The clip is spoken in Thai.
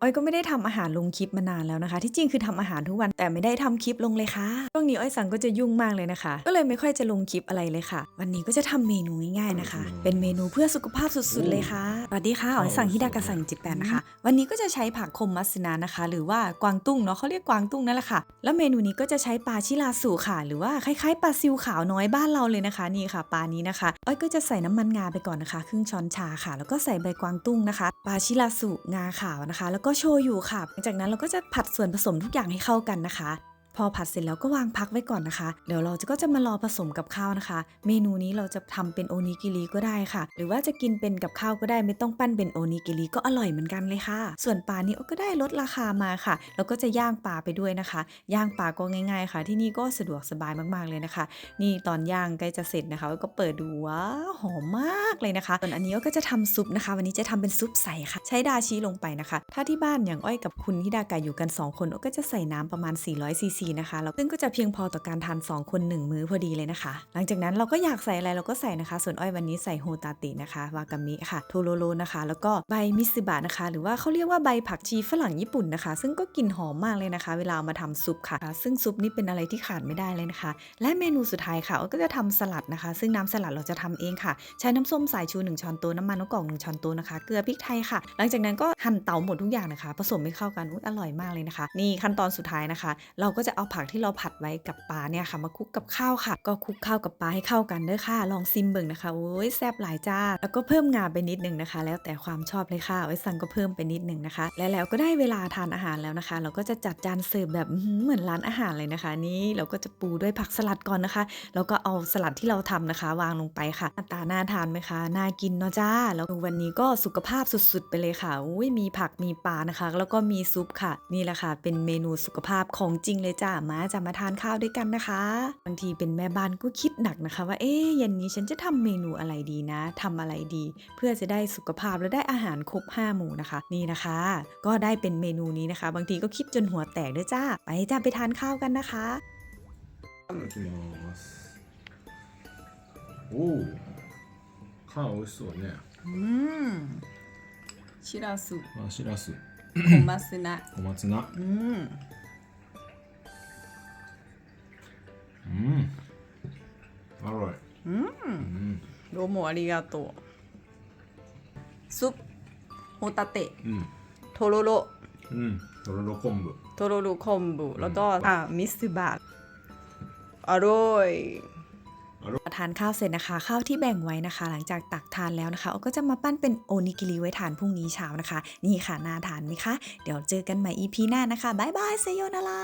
อ้อยก็ไม่ได้ทำอาหารลงคลิปมานานแล้วนะคะ ที่จริงคือทำอาหารทุกวันแต่ไม่ได้ทำคลิปลงเลยค่ะช่วงนี้อ้อยสั่งก็จะยุ่งมากเลยนะคะ ก็เลยไม่ค่อยจะลงคลิปอะไรเลยค่ะ วันนี้ก็จะทำเมนูง่ายๆนะคะ เป็นเมนูเพื่อสุขภาพสุดๆเลยค่ะสวัสดีค่ะอ้อยสั่งฮิดากะสั่งจิแปนนะคะ วันนี้ก็จะใช้ผักคมมัสนานะคะ หรือว่ากวางตุ้งเนาะเขาเรียกกวางตุ้งนั่นแหละค่ะ แล้วเมนูนี้ก็จะใช้ปลาชิลาสุค่ะ หรือว่าคล้ายๆปลาซิวขาวน้อยบ้านเราเลยนะคะนี่ค่ะปลานี้นะคะอ้อยก็จะใส่น้ำมันงาไปก่อนนะคะ ครึ่งช้อนชาค่ะ แล้วก็ใส่ใบกวางตุ้งนะคะ ปลาชิลาสุงาขาวนะคะ แล้วก็็โชยุค่ะ จากนั้นเราก็จะผัดส่วนผสมทุกอย่างให้เข้ากันนะคะ พอผัดเสร็จแล้วก็วางพักไว้ก่อนนะคะ เดี๋ยวเราก็จะมารอผสมกับข้าวนะคะ เมนูนี้เราจะทำเป็นโอนิกิริก็ได้ค่ะ หรือว่าจะกินเป็นกับข้าวก็ได้ไม่ต้องปั้นเป็นโอนิกิริก็อร่อยเหมือนกันเลยค่ะ ส่วนปลานี้ก็ได้ลดราคามาค่ะ แล้วก็จะย่างปลาไปด้วยนะคะ ย่างปลาก็ง่าย ๆ ค่ะ ที่นี่ก็สะดวกสบายมากๆเลยนะคะ นี่ตอนย่างใกล้จะเสร็จนะคะ ก็เปิดดูว้าหอมมากเลยนะคะส่วนอันนี้ก็จะทำซุปนะคะ วันนี้จะทำเป็นซุปใสค่ะ ใช้ดาชีลงไปนะคะ ถ้าที่บ้านอย่างอ้อยกับคุณฮิดากะอยู่กัน 2 คนอ้อยก็จะใส่น้ำประมาณ400ซีซีนะคะแล้วซึ่งก็จะเพียงพอต่อการทาน 2 คน 1 มื้อพอดีเลยนะคะ หลังจากนั้นเราก็อยากใส่อะไรเราก็ใส่นะคะ ส่วนอ้อยวันนี้ใส่โฮตาตินะคะวากามิค่ะโทโรโรนะคะ แล้วก็ใบมิสึบะนะคะ หรือว่าเขาเรียกว่าใบผักชีฝรั่งญี่ปุ่นนะคะ ซึ่งก็กลิ่นหอมมากเลยนะคะ เวลาเอามาทำซุปค่ะ ซึ่งซุปนี้เป็นอะไรที่ขาดไม่ได้เลยนะคะ และเมนูสุดท้ายค่ะก็จะทำสลัดนะคะ ซึ่งน้ำสลัดเราจะทำเองค่ะ ใช้น้ำส้มสายชู 1 ช้อนโต๊ะน้ำมันมะกอก1ช้อนโต๊ะนะคะเกลือพริกไทยค่ะ หลังจากนั้นก็หั่นเตาหมดทุกอย่างนะคะ ผสมให้เข้ากันอุ๊ยอร่อยมากเลยนะคะ นี่ขั้นตอนสุดท้ายนะคะ เราก็จะเอาผักที่เราผัดไว้กับปลาเนี่ยค่ะมาคลุกกับข้าวค่ะ ก็คลุกข้าวกับปลาให้เข้ากันเด้อค่ะ ลองซิมเบิ่งนะคะโอ้ยแซ่บหลายจ้าแล้วก็เพิ่มงาไปนิดนึงนะคะ แล้วแต่ความชอบเลยค่ะไว้สั่งก็เพิ่มไปนิดนึงนะคะ และแล้วก็ได้เวลาทานอาหารแล้วนะคะ เราก็จะจัดจานเสิร์ฟแบบเหมือนร้านอาหารเลยนะคะ นี่เราก็จะปูด้วยผักสลัดก่อนนะคะ แล้วก็เอาสลัดที่เราทำนะคะ วางลงไปค่ะหน้าตาน่าทานไหมคะน่ากินเนาะจ้า แล้ววันนี้ก็สุขภาพสุดๆ ไปเลยค่ะอุ้ยมีผักมีปลานะคะ แล้วก็มีซุปค่ะ นี่แหละค่ะ เป็นเมนูสุขภาพของจริงเลยจ้ามาจะมาทานข้าวด้วยกันนะคะบางทีเป็นแม่บ้านก็คิดหนักนะคะ ว่าเอ๊ยเย็นนี้ฉันจะทำเมนูอะไรดีนะ ทำอะไรดี เพื่อจะได้สุขภาพและได้อาหารครบ5หมู่นะคะ นี่นะคะ ก็ได้เป็นเมนูนี้นะคะ บางทีก็คิดจนหัวแตกด้วยจ้า ไปจ้าไปทานข้าวกันนะคะโอ้ข้าวสวยเนี่ยอืมชิราสุชิราสุโอมาซึนะโอมาซึนะอืม โดโมอาริกาโตซุปโฮตาเตะ うん โทโรโร うんとろろ昆布 โทโรโรคอมบุแล้วก็อ่ามิสบะอร่อย อร่อย ทานข้าวเสร็จนะคะ ข้าวที่แบ่งไว้นะคะ หลังจากตักทานแล้วนะคะก็จะมาปั้นเป็นโอนิกิริไว้ทานพรุ่งนี้เช้านะคะ นี่ค่ะน่าทานไหมคะ เดี๋ยวเจอกันใหม่ EP หน้านะคะบ๊ายบายเซโยนารา